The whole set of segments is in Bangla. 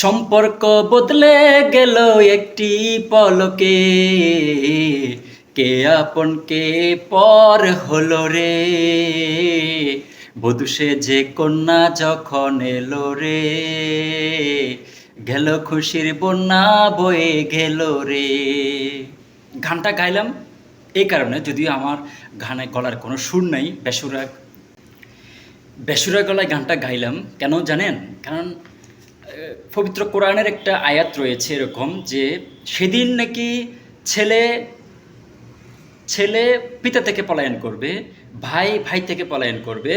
সম্পর্ক বদলে গেল একটি পলকে। কে আপন কে পর হলো রে? বধূ সে যে কন্যা যখন এলো রে, গেল খুশির বন্যা বয়ে গেল রে। গানটা গাইলাম এই কারণে যদিও আমার গানে গলার কোনো সুর নাই, বেসুরা বেসুরা গলায় গানটা গাইলাম। কেন জানেন? কারণ পবিত্র কোরআনের একটা আয়াত রয়েছে এরকম যে, সেদিন নাকি ছেলে ছেলে পিতা থেকে পলায়ন করবে, ভাই ভাই থেকে পলায়ন করবে,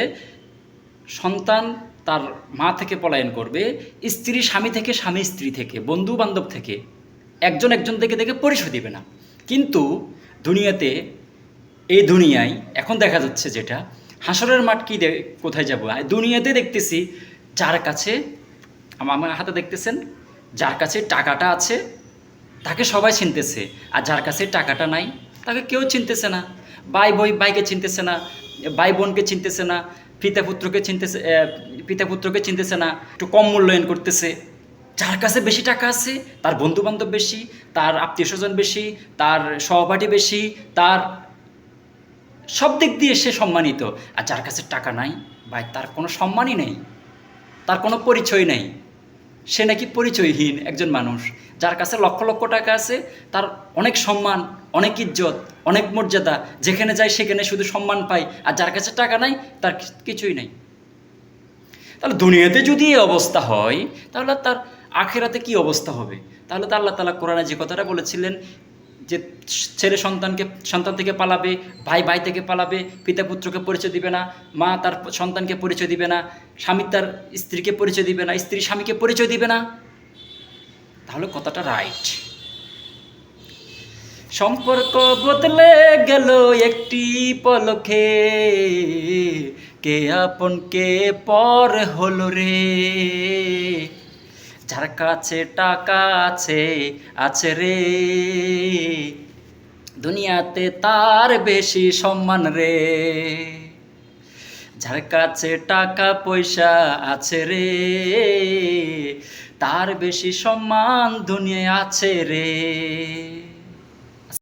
সন্তান তার মা থেকে পলায়ন করবে, স্ত্রী স্বামী থেকে, স্বামী স্ত্রী থেকে বন্ধু বান্ধব থেকে, একজন একজন থেকে দেখে পরিচয় দিবে না। কিন্তু দুনিয়াতে, এই দুনিয়ায় এখন দেখা যাচ্ছে যেটা, হাসরের মাঠ কি কোথায় যাব? দুনিয়াতে দেখতেছি, যার কাছে আমার হাতে দেখতেছেন, যার কাছে টাকাটা আছে, তাকে সবাই চিনতেছে। আর যার কাছে টাকাটা নাই, তাকে কেউ চিনতেছে না। ভাই বই, ভাইকে চিনতেছে না, ভাই বোনকে চিনতেছে না, পিতা পুত্রকে চিনতেছে পিতা পুত্রকে চিনতেছে না, একটু কম মূল্যায়ন করতেছে। যার কাছে বেশি টাকা আছে, তার বন্ধু বান্ধব বেশি, তার আত্মীয় স্বজন বেশি, তার সহপাঠী বেশি, তার সব দিক দিয়ে সে সম্মানিত। আর যার কাছে টাকা নাই, ভাই, তার কোনো সম্মানই নেই, তার কোনো পরিচয় নেই। সে নাকি পরিচয়হীন একজন মানুষ, যার কাছে লক্ষ লক্ষ টাকা আছে, তার অনেক সম্মান, অনেক ইজ্জত, অনেক মর্যাদা, যেখানে যায় সেখানে শুধু সম্মান পায়, আর যার কাছে টাকা নাই, তার কিছুই নাই। তাহলে দুনিয়াতে যদি এই অবস্থা হয়, তাহলে তার আখেরাতে কি অবস্থা হবে? তাহলে তো আল্লাহ তালা কোরআনে যে কথাটা বলেছিলেন যে ছেলে সন্তানকে, সন্তান থেকে পালাবে, ভাই ভাই থেকে পালাবে, পিতা পুত্রকে পরিচয় দিবে না, মা তার সন্তানকে পরিচয় দিবে না, স্বামী তার স্ত্রীকে পরিচয় দিবে না, স্ত্রী স্বামীকে পরিচয় দিবে না, তাহলে কথাটা রাইট সম্পর্ক বদলে গেল একটি পলকে, কে আপন, কে পর হলো রে? যার কাছে টাকা আছে আছে রে। দুনিয়াতে তার বেশি সম্মান রে। যার কাছে টাকা, পয়সা আছে রে, তার বেশি সম্মান দুনিয়ায় আছে রে।